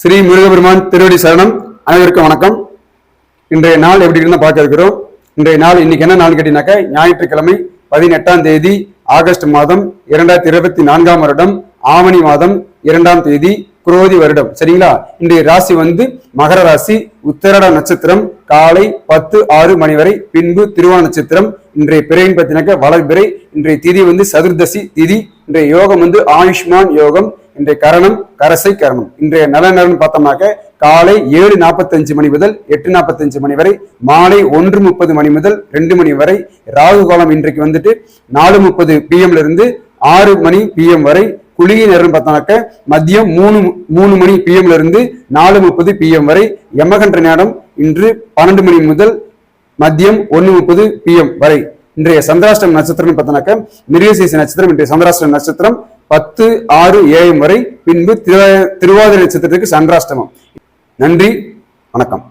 ஸ்ரீ முருகபெருமான் திருவடி சரணம். அனைவருக்கும் வணக்கம். இன்றைய நாள் எப்படி இருந்தால் பார்க்க இருக்கிறோம். இன்றைய நாள் இன்னைக்கு என்ன நாள் கேட்டீங்கன்னாக்க ஞாயிற்றுக்கிழமை பதினெட்டாம் தேதி ஆகஸ்ட் மாதம் இரண்டாயிரத்தி இருபத்தி நான்காம் வருடம் ஆவணி மாதம் இரண்டாம் தேதி குரோதி வருடம். சரிங்களா? இன்றைய ராசி வந்து மகர ராசி உத்தரட நட்சத்திரம் காலை பத்து ஆறு மணி வரை பின்பு திருவா நட்சத்திரம். இன்றைய பிறையின் பத்தினாக்க வளர்பிறை இன்றைய திதி வந்து சதுர்தசி திதி. இன்றைய யோகம் வந்து ஆயுஷ்மான் யோகம். இன்றைய கரணம் கரசை கரணம். இன்றைய நல்ல நேரம்னு பார்த்தோம்னாக்க காலை ஏழு நாற்பத்தஞ்சு மணி முதல் எட்டு நாற்பத்தஞ்சு மணி வரை மாலை ஒன்று முப்பது மணி முதல் ரெண்டு மணி வரை ராகு காலம் இன்றைக்கு வந்துட்டு நாலு முப்பது பிஎம்ல இருந்து ஆறு மணி பிஎம் வரை குளிகை நேரம் பார்த்தோம்னாக்க மதியம் மூணு மூணு மணி பிஎம்ல இருந்து நாலு முப்பது பிஎம் வரை யமகன்ற நேரம் இன்று பன்னெண்டு மணி முதல் மதியம் ஒன்று முப்பது பிஎம் வரை. இன்றைய சந்திராஷ்டம் நட்சத்திரம் பார்த்தோம்னாக்க மிருகசீச நட்சத்திரம் இன்றைய சந்திராஷ்டம் நட்சத்திரம் பத்து ஆறு ஏழு வரை பின்பு திருவாதிரை நட்சத்திரத்துக்கு சந்திராஷ்டமம். நன்றி வணக்கம்.